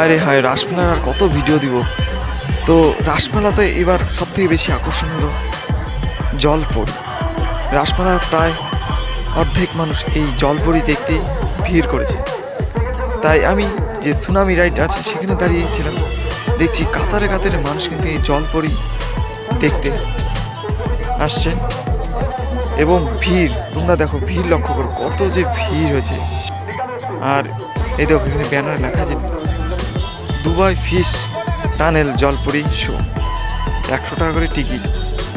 আরে হায়, রাসমেলার আর কত ভিডিও দিব? তো রাসমেলাতে এবার সবথেকে বেশি আকর্ষণ হলো জলপরি। রাসমেলার প্রায় অর্ধেক মানুষ এই জলপরি দেখতে ভিড় করেছে। তাই আমি যে সুনামি রাইড আছে সেখানে দাঁড়িয়েছিলাম। দেখছি কাতারে কাতারে মানুষ কিন্তু এই জলপরি দেখতে আসছে। এবং ভিড়, তোমরা দেখো ভিড় লক্ষ্য করো, কত যে ভিড় হয়েছে। আর এই দেখো এখানে ব্যানার লেখা আছে। দুবাই ফিশ টানেল, জলপুরি, শো। একশো টাকা করে টিকিট।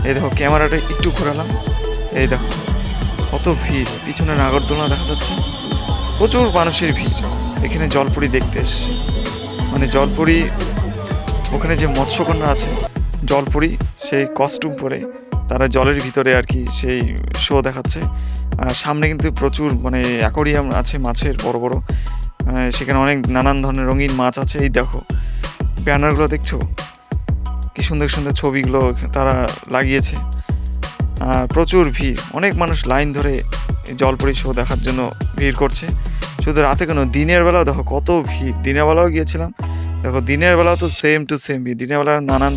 এই দেখো, ক্যামেরাটা একটু ঘোরালাম এই দেখো, কত ভিড়। পিছনে নাগরদোলা দেখা যাচ্ছে। প্রচুর মানুষের ভিড়। এখানে জলপুরি দেখতে এসছে। মানে জলপুরি, ওখানে যে মৎস্যকন্যা আছে, জলপুরি, সেই কস্টিউম পরে তারা জলের ভিতরে আর কি সেই শো দেখাচ্ছে। আর সামনে কিন্তু প্রচুর মানে অ্যাকোরিয়াম আছে মাছের বড় বড়। সেখানে অনেক নানান ধরনের রঙিন মাছ আছে, এই দেখো। ব্যানারগুলো দেখছ? কি সুন্দর সুন্দর ছবিগুলো তারা লাগিয়েছে। আর প্রচুর ভিড়। অনেক মানুষ লাইন ধরে জলপরি শো দেখার জন্য ভিড় করছে। শুধু রাতে কেন, দিনের বেলাও দেখো কত ভিড়। দিনের বেলাও গিয়েছিলাম। দেখো, দিনের বেলাও তো সেম টু সেম ভিড়। দিনের বেলা নানান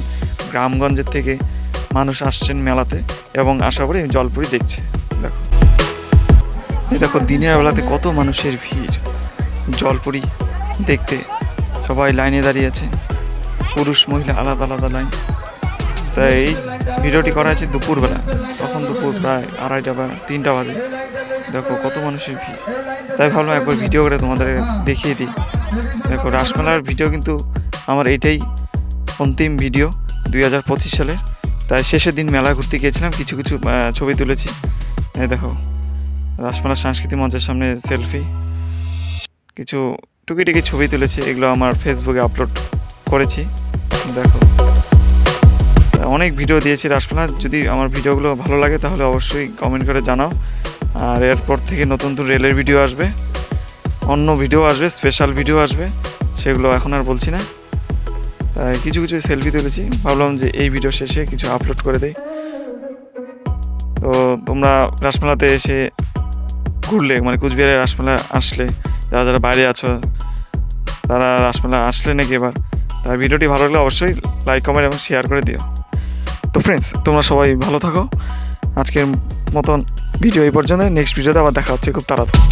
গ্রামগঞ্জের থেকে মানুষ আসছেন মেলাতে এবং আশা করি জলপুরি দেখছে। দেখো। দেখো, দিনের বেলাতে কত মানুষের ভিড়। জলপুরি দেখতে সবাই লাইনে দাঁড়িয়ে আছে। পুরুষ, মহিলা, আলাদা আলাদা লাইন। তাই এই ভিডিওটি করা হয়েছে দুপুরবেলা। তখন দুপুর প্রায় আড়াইটা বা তিনটা বাজে। দেখো কত মানুষের ভিড়। তাই ভাবলাম একবার ভিডিও করে তোমাদের দেখিয়ে দিই। দেখো, রাসমেলার ভিডিও কিন্তু আমার এটাই অন্তিম ভিডিও দুই হাজার পঁচিশ সালের। তাই শেষের দিন মেলা ঘুরতে গিয়েছিলাম, কিছু কিছু ছবি তুলেছি। দেখো রাসমেলা সাংস্কৃতিক মঞ্চের সামনে সেলফি। কিছু টুকিটাকি ছবি তুলেছি, এগুলো আমার ফেসবুকে আপলোড করেছি। দেখো। অনেক ভিডিও দিয়েছি রাসমেলা যদি আমার ভিডিওগুলো ভালো লাগে, তাহলে অবশ্যই কমেন্ট করে জানাও। আর এরপর থেকে নতুন নতুন রেলের ভিডিও আসবে। অন্য ভিডিও আসবে স্পেশাল ভিডিও আসবে। সেগুলো এখন আর বলছি না। তাই কিছু কিছু সেলফি তুলেছি। ভাবলাম যে এই ভিডিও শেষে কিছু আপলোড করে দেই। তো তোমরা রাসমেলাতে এসে ঘুরলে মানে কুচবিহারের রাসমেলা আসলে যারা যারা বাইরে আছো, তারা রাসমেলা আসলে নাকি এবার? তার ভিডিওটি ভালো লাগলে অবশ্যই লাইক কমেন্ট এবং শেয়ার করে দিও। তো ফ্রেন্ডস তোমরা সবাই ভালো থাকো। আজকের মতন ভিডিও এই পর্যন্ত নেক্সট ভিডিওতে আবার দেখা হচ্ছে খুব তাড়াতাড়ি।